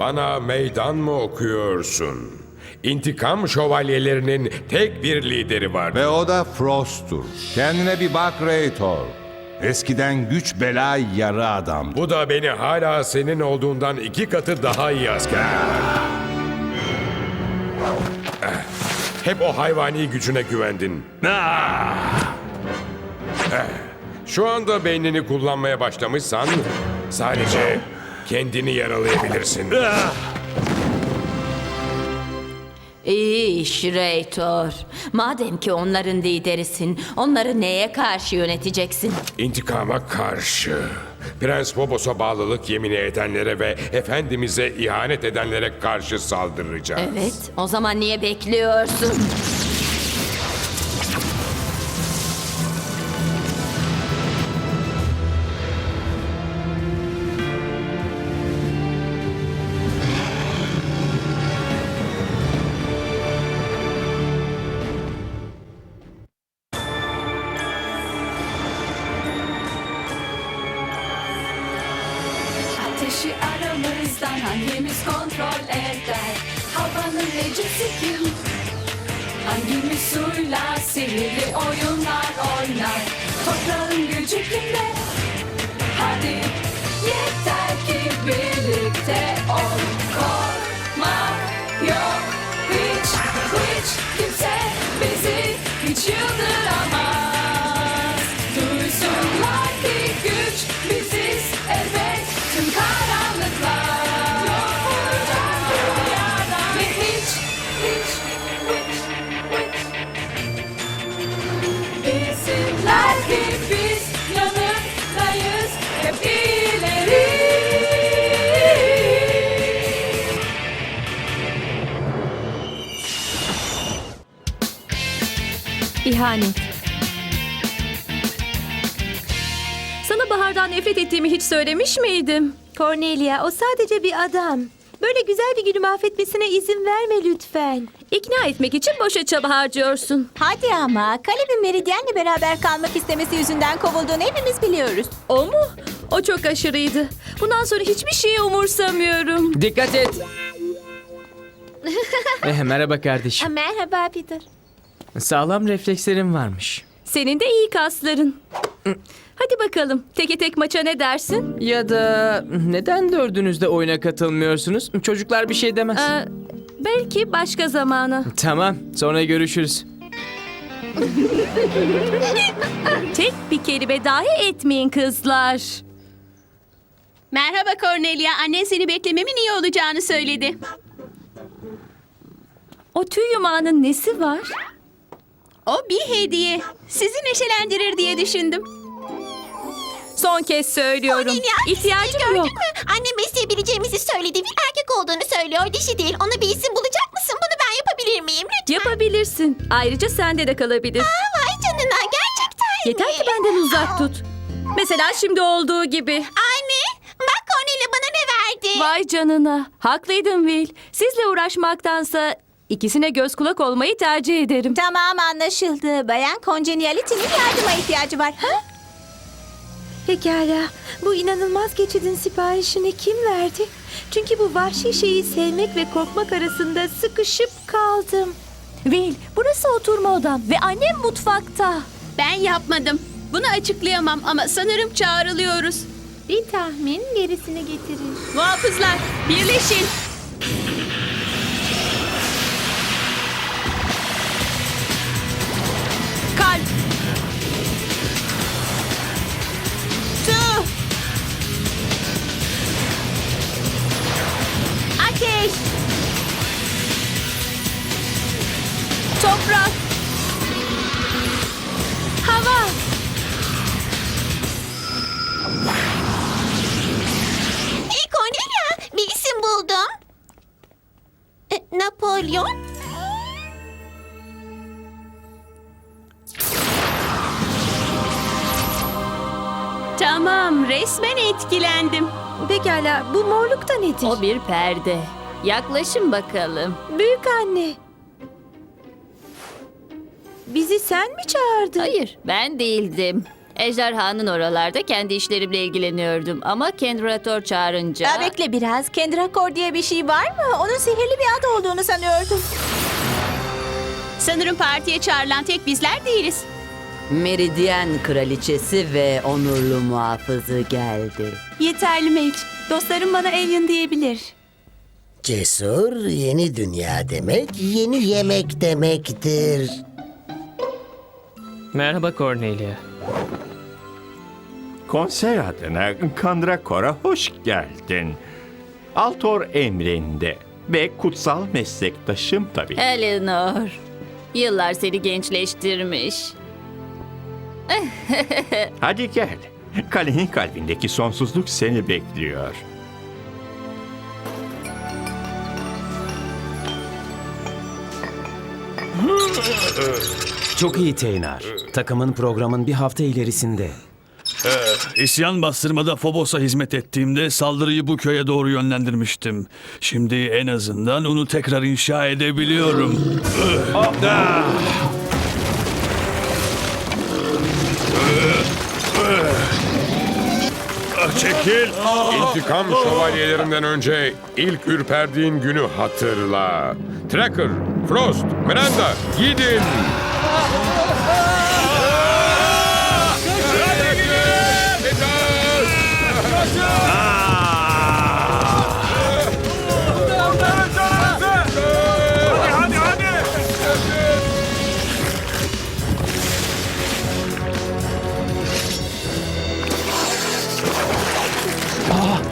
Bana meydan mı okuyorsun? İntikam şövalyelerinin tek bir lideri var. Ve o da Frost'tur. Kendine bir bak Raytor. Eskiden güç bela yarı adam. Bu da beni hala senin olduğundan iki katı daha iyi asker Hep o hayvani gücüne güvendin. Ah! Şu anda beynini kullanmaya başlamışsan sadece kendini yaralayabilirsin. İyi iş Reytor. Madem ki onların liderisin, onları neye karşı yöneteceksin? İntikama karşı. Prens Bobos'a bağlılık yemini edenlere ve Efendimiz'e ihanet edenlere karşı saldıracağız. Evet, o zaman niye bekliyorsun? Hangimiz suyla sihirli oyunlar oynar? Toprağın gücü kimde? Hadi İhanet. Sana Bahar'dan nefret ettiğimi hiç söylemiş miydim? Cornelia o sadece bir adam. Böyle güzel bir günü mahvetmesine izin verme lütfen. İkna etmek için boşa çaba harcıyorsun. Hadi ama Kaleb'in Meridyen'le beraber kalmak istemesi yüzünden kovulduğunu hepimiz biliyoruz. O mu? O çok aşırıydı. Bundan sonra hiçbir şeyi umursamıyorum. Dikkat et. eh, merhaba kardeşim. Merhaba Peter. Sağlam reflekslerim varmış. Senin de iyi kasların. Hadi bakalım. Teke tek maça ne dersin? Ya da neden dördünüz de oyuna katılmıyorsunuz? Çocuklar bir şey demez. Ee, belki başka zamana. Tamam, sonra görüşürüz. Tek bir kelime dahi etmeyin kızlar. Merhaba Cornelia. Annen seni beklememin iyi olacağını söyledi. O tüy yumağının nesi var? O bir hediye. Sizi neşelendirir diye düşündüm. Son kez söylüyorum. İhtiyacım yok. Annem besleyebileceğimizi söyledi. Bir erkek olduğunu söylüyor. Dişi değil. Ona bir isim bulacak mısın? Bunu ben yapabilir miyim? Lütfen. Yapabilirsin. Ayrıca sende de kalabilir. Vay canına gerçekten Yeter mi? ki benden uzak tut. Mesela şimdi olduğu gibi. Anne bak Cornelia bana ne verdi? Vay canına. Haklıydın Will. Sizle uğraşmaktansa ikisine göz kulak olmayı tercih ederim. Tamam anlaşıldı. Bayan Congeniality'nin yardıma ihtiyacı var. Ha? Pekala. Bu inanılmaz geçidin siparişini kim verdi? Çünkü bu vahşi şeyi sevmek ve korkmak arasında sıkışıp kaldım. Will, burası oturma odam ve annem mutfakta. Ben yapmadım. Bunu açıklayamam ama sanırım çağrılıyoruz. Bir tahmin gerisini getirir. Muhafızlar, birleşin. Tamam, resmen etkilendim. Pekala bu morluk da nedir? O bir perde. Yaklaşın bakalım. Büyük anne. Bizi sen mi çağırdın? Hayır, ben değildim. Ejderhanın oralarda kendi işlerimle ilgileniyordum ama Kendrator çağırınca... Ya bekle biraz. Kendrakor diye bir şey var mı? Onun sihirli bir adı olduğunu sanıyordum. Sanırım partiye çağrılan tek bizler değiliz. Meridyen kraliçesi ve onurlu muhafızı geldi. Yeterli Mage. Dostlarım bana Alien diyebilir. Cesur yeni dünya demek, yeni yemek demektir. Merhaba Cornelia. Konser adına Kandrakor'a hoş geldin. Altor emrinde ve kutsal meslektaşım tabii. Eleanor. Yıllar seni gençleştirmiş. Hadi gel. Kalenin kalbindeki sonsuzluk seni bekliyor. Çok iyi Teynar. Takımın programın bir hafta ilerisinde. İsyan bastırmada Phobos'a hizmet ettiğimde saldırıyı bu köye doğru yönlendirmiştim. Şimdi en azından onu tekrar inşa edebiliyorum. Çekil! İntikam şövalyelerinden önce ilk ürperdiğin günü hatırla. Tracker, Frost, Miranda gidin!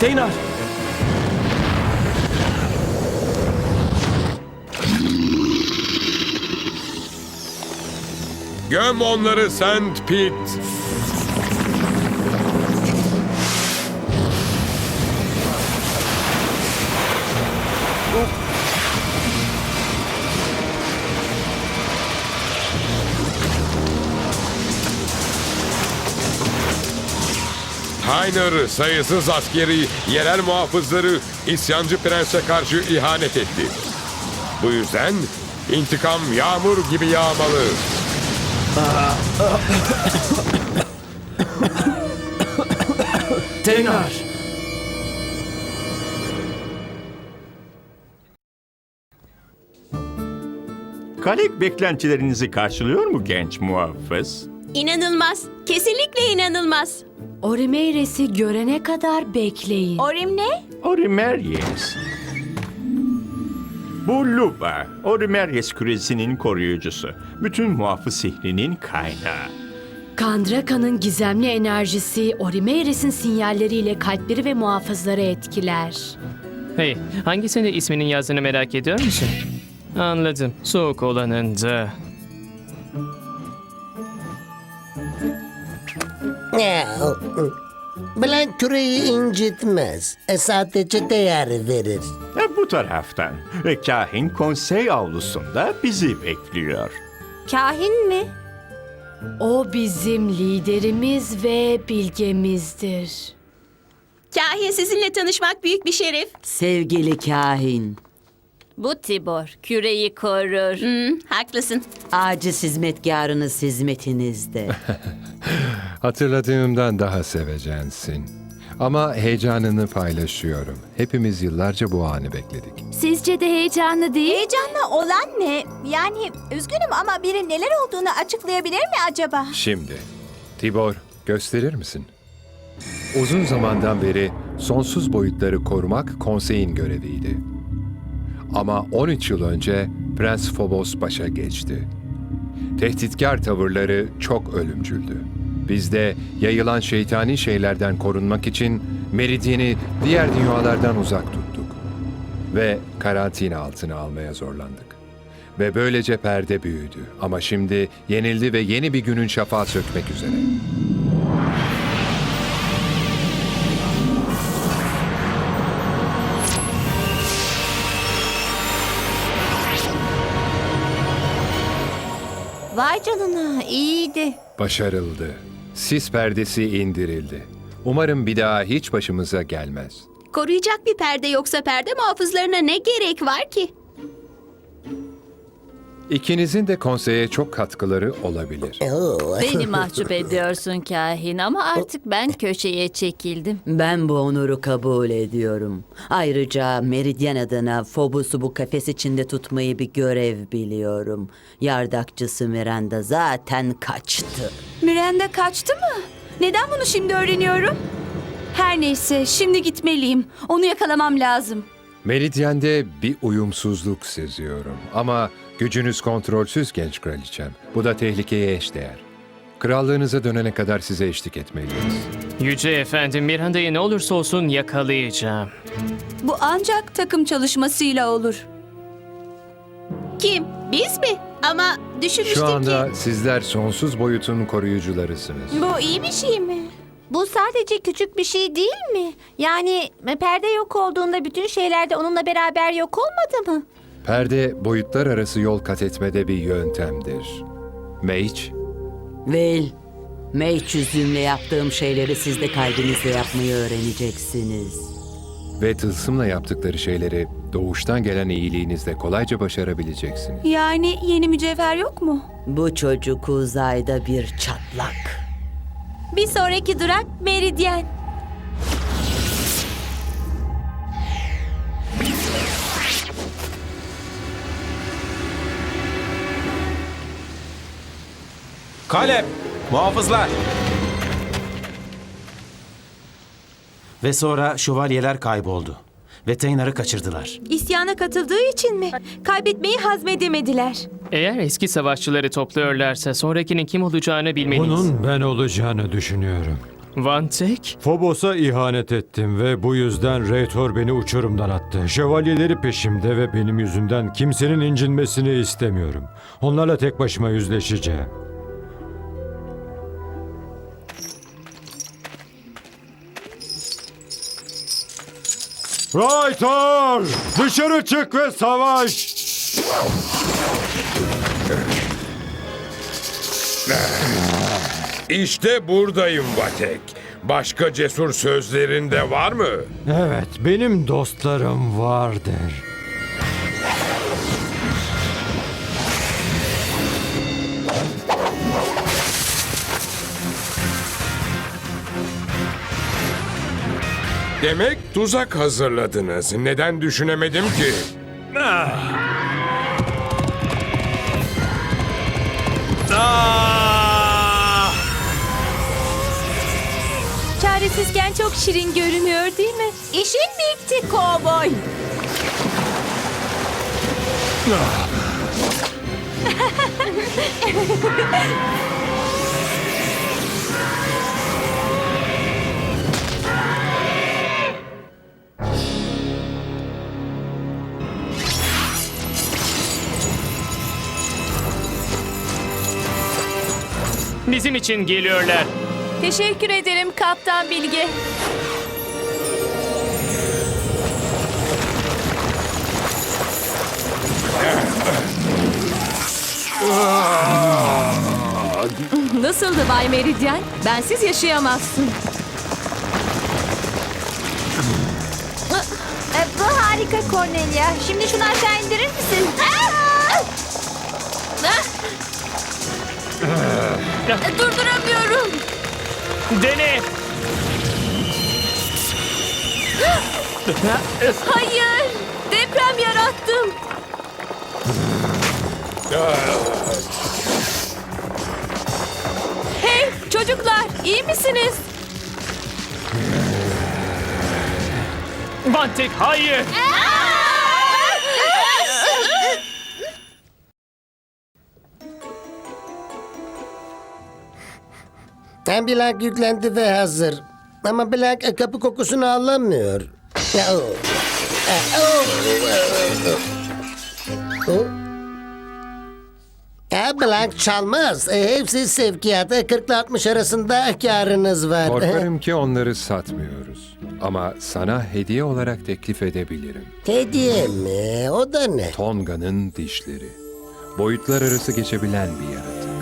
Teynar! Göm onları Sand Pit! Hayner sayısız askeri yerel muhafızları isyancı prense karşı ihanet etti. Bu yüzden intikam yağmur gibi yağmalı. Teynar! Kale beklentilerinizi karşılıyor mu genç muhafız? İnanılmaz. Kesinlikle inanılmaz. Orimeires'i görene kadar bekleyin. Orim ne? Orimeryes. Bu Luba, Orimeryes küresinin koruyucusu. Bütün muhafız sihrinin kaynağı. Kandraka'nın gizemli enerjisi Orimeires'in sinyalleriyle kalpleri ve muhafızları etkiler. Hey, hangisinde isminin yazdığını merak ediyor musun? Anladım. Soğuk olanında. Blank küreyi incitmez. E, sadece değer verir. E, bu taraftan. E, kahin konsey avlusunda bizi bekliyor. Kahin mi? O bizim liderimiz ve bilgemizdir. Kahin sizinle tanışmak büyük bir şeref. Sevgili kahin, Bu Tibor küreyi korur. Hmm, haklısın. aciz hizmetkarınız hizmetinizde. Hatırladığımdan daha sevecensin. Ama heyecanını paylaşıyorum. Hepimiz yıllarca bu anı bekledik. Sizce de heyecanlı değil? Heyecanlı olan ne? Yani üzgünüm ama biri neler olduğunu açıklayabilir mi acaba? Şimdi, Tibor gösterir misin? Uzun zamandan beri sonsuz boyutları korumak konseyin göreviydi. Ama 13 yıl önce Prens Phobos başa geçti. Tehditkar tavırları çok ölümcüldü. Biz de yayılan şeytani şeylerden korunmak için Meridyeni diğer dünyalardan uzak tuttuk. Ve karantina altına almaya zorlandık. Ve böylece perde büyüdü. Ama şimdi yenildi ve yeni bir günün şafağı sökmek üzere. Vay canına iyiydi. Başarıldı. Sis perdesi indirildi. Umarım bir daha hiç başımıza gelmez. Koruyacak bir perde yoksa perde muhafızlarına ne gerek var ki? İkinizin de konseye çok katkıları olabilir. Beni mahcup ediyorsun kahin ama artık ben köşeye çekildim. Ben bu onuru kabul ediyorum. Ayrıca Meridyen adına Phobos'u bu kafes içinde tutmayı bir görev biliyorum. Yardakçısı Miranda zaten kaçtı. Miranda kaçtı mı? Neden bunu şimdi öğreniyorum? Her neyse şimdi gitmeliyim. Onu yakalamam lazım. Meridyen'de bir uyumsuzluk seziyorum. Ama gücünüz kontrolsüz genç kraliçem. Bu da tehlikeye eşdeğer. Krallığınıza dönene kadar size eşlik etmeliyiz. Yüce efendim Miranda'yı ne olursa olsun yakalayacağım. Bu ancak takım çalışmasıyla olur. Kim? Biz mi? Ama düşünmüştüm Şu anda ki... sizler sonsuz boyutun koruyucularısınız. Bu iyi bir şey mi? Bu sadece küçük bir şey değil mi? Yani perde yok olduğunda bütün şeyler de onunla beraber yok olmadı mı? Perde boyutlar arası yol kat etmede bir yöntemdir. Mage, Vel, mage yüzüğümle yaptığım şeyleri siz de kalbinizle yapmayı öğreneceksiniz. ve tılsımla yaptıkları şeyleri doğuştan gelen iyiliğinizle kolayca başarabileceksiniz. Yani yeni mücevher yok mu? Bu çocuk uzayda bir çatlak. Bir sonraki durak Meridyen. Kalep! Muhafızlar! Ve sonra şövalyeler kayboldu. Ve Teynar'ı kaçırdılar. İsyana katıldığı için mi? Kaybetmeyi hazmedemediler. Eğer eski savaşçıları topluyorlarsa sonrakinin kim olacağını bilmeliyiz. Bunun ben olacağını düşünüyorum. Van Tek? Phobos'a ihanet ettim ve bu yüzden Reytor beni uçurumdan attı. Şövalyeleri peşimde ve benim yüzümden kimsenin incinmesini istemiyorum. Onlarla tek başıma yüzleşeceğim. Reytor! Dışarı çık ve savaş! İşte buradayım Vatek. Başka cesur sözlerin de var mı? Evet, benim dostlarım vardır. Demek tuzak hazırladınız. Neden düşünemedim ki? Çaresizken çok şirin görünüyor değil mi? İşin bitti kovboy. Bizim için geliyorlar. Teşekkür ederim Kaptan Bilge. Nasıldı Bay Meridyen? Bensiz yaşayamazsın. E, bu harika Cornelia. Şimdi şunu aşağı indirir misin? Durduramıyorum. Dene! Hayır. Deprem yarattım. Hey çocuklar iyi misiniz? Van Tek hayır! Hem Black yüklendi ve hazır. Ama Black kapı kokusunu alamıyor. E, Black çalmaz. E, hepsi sevkiyata 40 ile 60 arasında karınız var. Korkarım ki onları satmıyoruz. Ama sana hediye olarak teklif edebilirim. Hediye mi? O da ne? Tonga'nın dişleri. Boyutlar arası geçebilen bir yaratık.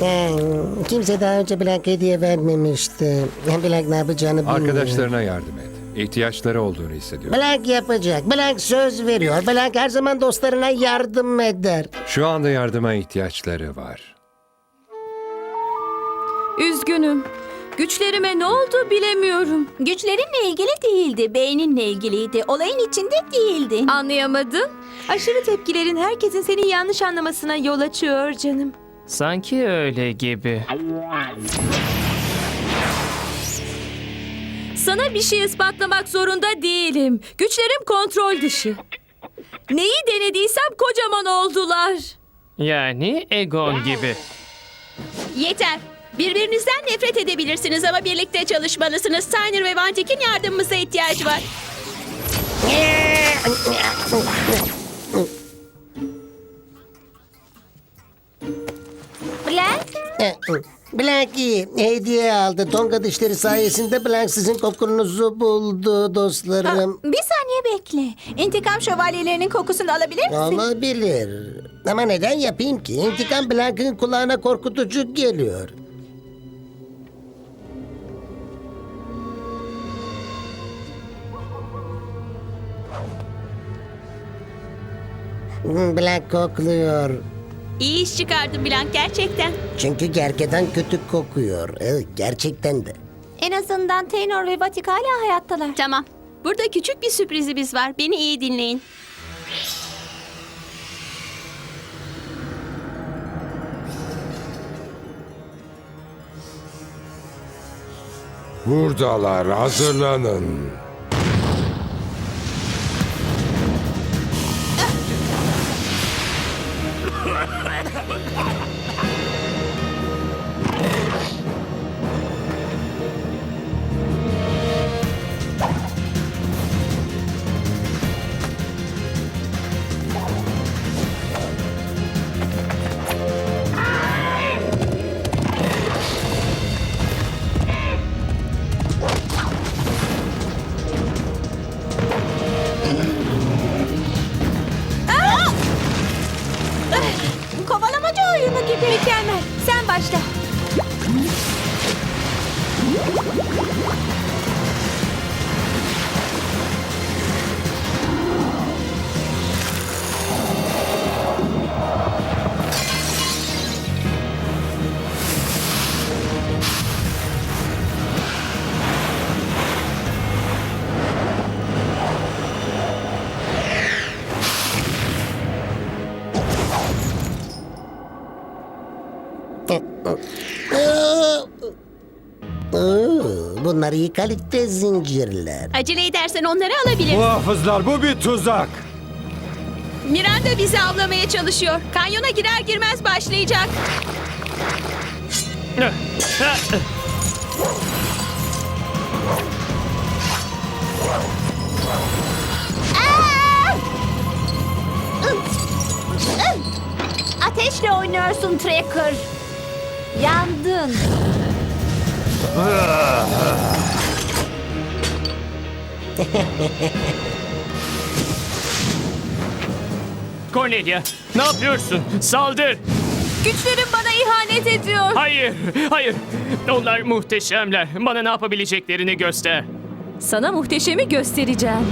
Ee, kimse daha önce Black hediye vermemişti. Black ne yapacağını bilmiyor. Arkadaşlarına yardım et. ihtiyaçları olduğunu hissediyorum. Blank yapacak. Blank söz veriyor. Blank her zaman dostlarına yardım eder. Şu anda yardıma ihtiyaçları var. Üzgünüm. Güçlerime ne oldu bilemiyorum. Güçlerinle ilgili değildi, beyninle ilgiliydi. Olayın içinde değildi. Anlayamadım. Aşırı tepkilerin herkesin seni yanlış anlamasına yol açıyor canım. Sanki öyle gibi. Sana bir şey ispatlamak zorunda değilim. Güçlerim kontrol dışı. Neyi denediysem kocaman oldular. Yani Egon gibi. Yeter. Birbirinizden nefret edebilirsiniz ama birlikte çalışmalısınız. Steiner ve Van Dyck'in yardımımıza ihtiyacı var. İyi. Hediye aldı. Tonga dişleri sayesinde Blank sizin kokunuzu buldu dostlarım. bir saniye bekle. İntikam şövalyelerinin kokusunu alabilir misin? Olabilir. Ama neden yapayım ki? İntikam Blank'ın kulağına korkutucu geliyor. Blank kokluyor. İyi iş çıkardın Blank gerçekten. Çünkü gergeden kötü kokuyor. Evet, gerçekten de. En azından Tenor ve Vatik hala hayattalar. Tamam. Burada küçük bir sürprizimiz var. Beni iyi dinleyin. Buradalar, hazırlanın. Bunlar iyi kalite zincirler. Acele edersen onları alabilir. Muhafızlar bu bir tuzak. Miranda bizi avlamaya çalışıyor. Kanyona girer girmez başlayacak. Ateşle oynuyorsun Tracker. Yandın. Cornelia, ne yapıyorsun? Saldır! Güçlerim bana ihanet ediyor. Hayır, hayır. Onlar muhteşemler. Bana ne yapabileceklerini göster. Sana muhteşemi göstereceğim.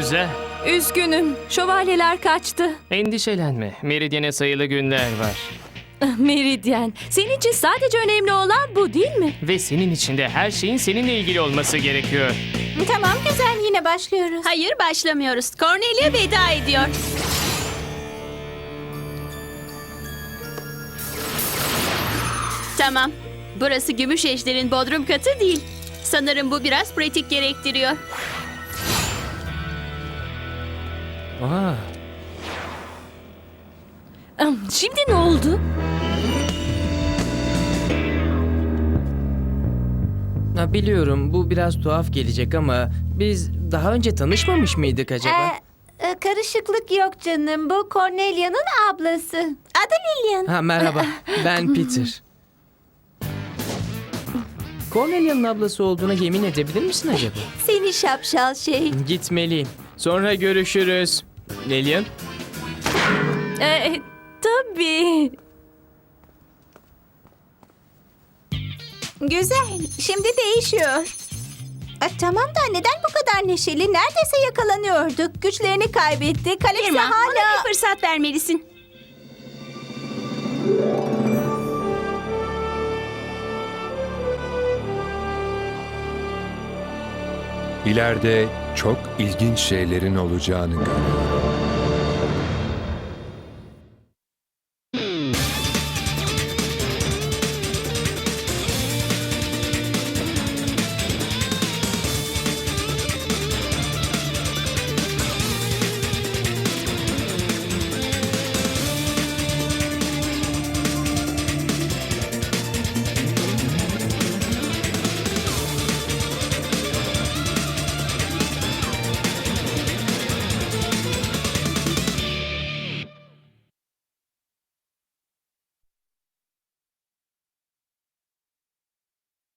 Güzel. Üzgünüm. Şövalyeler kaçtı. Endişelenme. Meridyene sayılı günler var. Meridyen, senin için sadece önemli olan bu değil mi? Ve senin içinde her şeyin seninle ilgili olması gerekiyor. Tamam güzel yine başlıyoruz. Hayır başlamıyoruz. Cornelia veda ediyor. Tamam. Burası Gümüş Ejder'in bodrum katı değil. Sanırım bu biraz pratik gerektiriyor. Aa, Şimdi ne oldu? ha, biliyorum bu biraz tuhaf gelecek ama biz daha önce tanışmamış mıydık acaba? Ee, e, karışıklık yok canım. Bu Cornelia'nın ablası. Adı Lillian. Ha merhaba. Ben Peter. Cornelia'nın ablası olduğuna yemin edebilir misin acaba? Seni şapşal şey. Gitmeliyim. Sonra görüşürüz. Lilian. Ee, tabii. Güzel. Şimdi değişiyor. E, tamam da neden bu kadar neşeli? Neredeyse yakalanıyorduk. Güçlerini kaybetti. Kalesi Irma, hala... ona bir fırsat vermelisin. İleride çok ilginç şeylerin olacağını görüyorum.